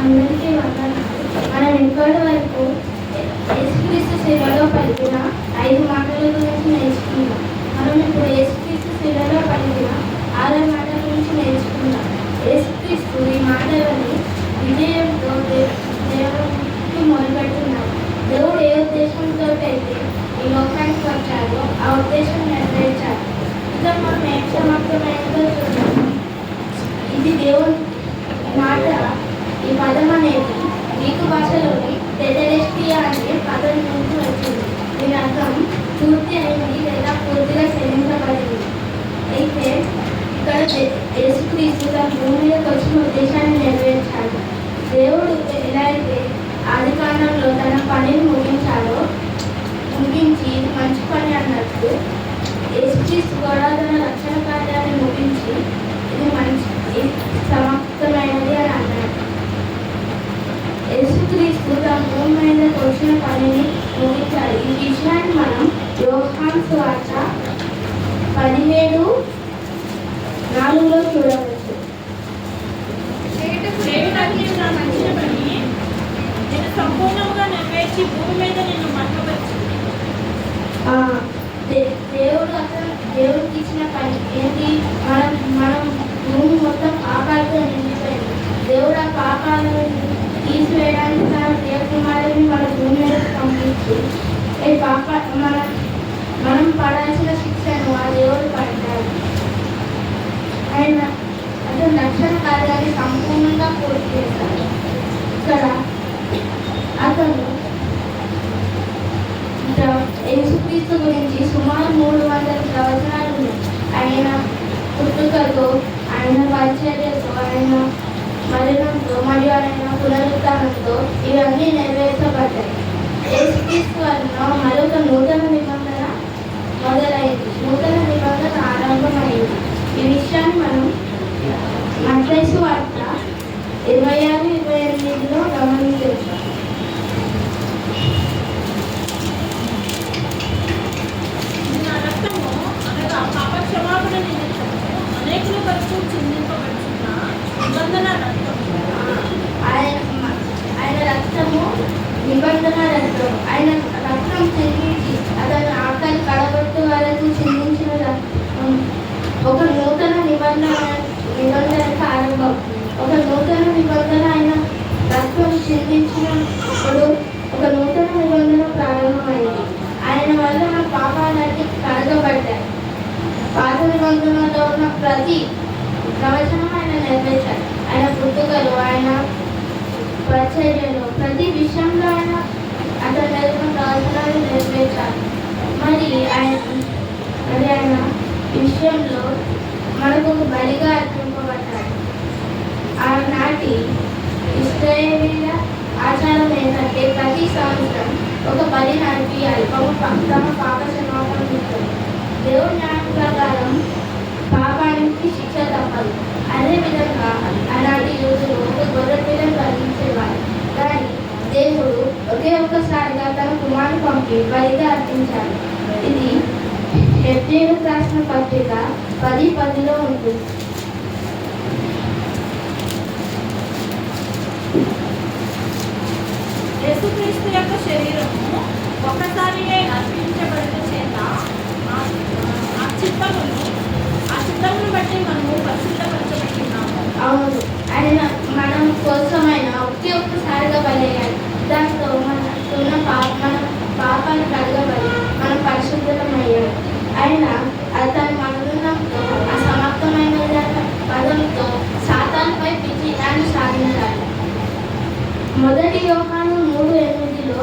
అందరికీ వందనాలు. మనం ఇంకోటి వరకు యేసుక్రీస్తు శిలలో పలికిన ఐదు మాటల గురించి నేర్చుకుందాం మనం ఇప్పుడు యేసుక్రీస్తు శిలలో పలికిన ఆరు మాటల గురించి నేర్చుకుందాం యేసుక్రీస్తు ఈ మాటలని విజయంతో దేవుడికి దేవునికి మొదలుపెట్టున్నారు దేవుడు ఏ ఉద్దేశంతో అయితే ఈ లోకానికి వచ్చారో ఆ ఉద్దేశం నెరవేర్చారు ఇక మనం ఏం సమర్థమైందో చూద్దాం. ఇది దేవుని మాట. ఈ పదం అనేది గ్రీకు భాషలోని టెటరెస్టియా అనే పదం నుంచి వచ్చింది. దీని అర్థం పూర్తి అయింది లేదా పూర్తి చెల్లించబడింది అయితే ఇక్కడ దే- యేసుక్రీస్తు తన భూమి మీదకి వచ్చిన ఉద్దేశాన్ని నెరవేర్చాడు దేవుడు ఎలా అయితే ఆది కాలంలో తన పనిని ముగించాడో ముగించి ఇది మంచి పని అన్నట్టు యేసుక్రీస్తు కూడా తన రక్షణ కార్యాన్ని ముగించి ఇది మంచి ఇది సమాప్తమైనది అని అన్నాడు యేసుక్రీస్తు తన భూమి మీదకి వచ్చిన పనిని ముగించాడు ఈ విషయాన్ని మనం యోహాన్ స్వార్త పదిహేడు నాలుగులో చూడవచ్చు. నేను సంపూర్ణంగా నెరవేర్చి భూమి మీద నిన్ను మట్టపరిచింది దేవుడు అసలు దేవుడికి ఇచ్చిన పని ఏంటి? మనం మనం భూమి మొత్తం పాపాలతో నిండిపోయింది. దేవుడు ఆ పాపాలను తీసివేయడానికి తన దేవకుమారుని మన భూమి మీద పంపించి ఈ పాప మన మనం పడాల్సిన శిక్షను ఆ దేవుడు పడ్డాడు ఆయన అతను రక్షణ కార్యాన్ని సంపూర్ణంగా పూర్తి చేశాడు ఇక్కడ అతను యేసుక్రీస్తు గురించి సుమారు మూడు వందల ప్రవచనాలు ఆయన పుట్టుకతో ఆయన పరిచర్యతో ఆయన మరణంతో మరియు ఆయన పునరుత్నంతో ఇవన్నీ నెరవేర్చారు యేసుక్రీస్తు వలన మరొక నూతన నిబంధన మొదలైంది నూతన నిబంధన ఆరంభమైంది ఈ విషయాన్ని మనం మద్రైసు వార్త ఇరవై ఆరు ఇరవై ఎనిమిదిలో గమనించవచ్చు. ఆయన ఆయన రక్తము నిబంధన రక్తం. ఆయన రక్తం చెల్లించి అతను ఆకలి కడగొట్టు వరకు చెల్లించిన రక్తం. ఒక నూతన నిబంధన ఒక నూతన నిబంధన ఆయన రక్తం చెల్లించినప్పుడు ఒక నూతన నిబంధన ప్రారంభమైంది. ఆయన వల్ల నా పాపాలన్నీ కడగబడ్డాయి. పాత నిబంధనలో ఉన్న ప్రతి ప్రవచనం ఆయన నెరవేర్చాడు. ఆయన పుట్టుకలు ఆయన ప్రచర్యలు ప్రతి విషయంలో ఆయన అతను నెరవేరిన ప్రవచనాలు నెరవేర్చాడు. మరి ఆయన మరి ఆయన విషయంలో మనకు ఒక బలిగా అర్పింపబడ్డాడు. నాటి ఇస్రాయేలీల ఆచారం ఏంటంటే ప్రతి సంవత్సరం ఒక బలి నడిపి అల్పము తమ పాప క్షమాపణ దేవుడి న్యాయం ప్రకారం పాపానికి శిక్ష తప్పదు. అదేవిధంగా అలాంటి రోజులు ఒక గొర్రె పిల్లలు వధించేవారు కానీ దేవుడు ఒకే ఒక్కసారిగా తన కుమారుని పంపి బలిగా అర్పించాడు ఇది హెబ్రిలకు రాసిన పత్రిక పది పదిలో ఉంటుంది యేసుక్రీస్తు యొక్క శరీరము ఒక్కసారియే అర్పించబడిన చేత ఆ- ఆ చిత్తమును ఆ చిత్తమును బట్టి మనము పరిశుద్ధపరచబడుతున్నాము అవును. ఆయన మనం కోసమైన ఒకే ఒక్కసారిగా బలయ్యాలి దాంతో మనకున్న పాప మన పాపాలు కడగబడి మనం పరిశుద్ధమయ్యాలి ఆయన యోహాను మూడు ఎనిమిదిలో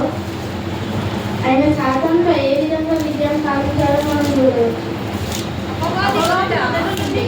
ఆయన సాతాన్పై ఏ విధంగా విజయం సాధించాలో మనం చూడవచ్చు. అపవాది మొదటి నుండి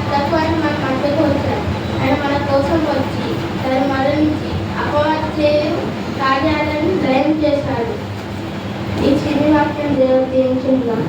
లయపరచకు అని మన మధ్యకు వచ్చాడు ఆయన మన కోసం వచ్చి తను మరణించి అపవాది చేయు కార్యాలను దయం చేశాడు ఈ దేవత ఏం చెందుదాం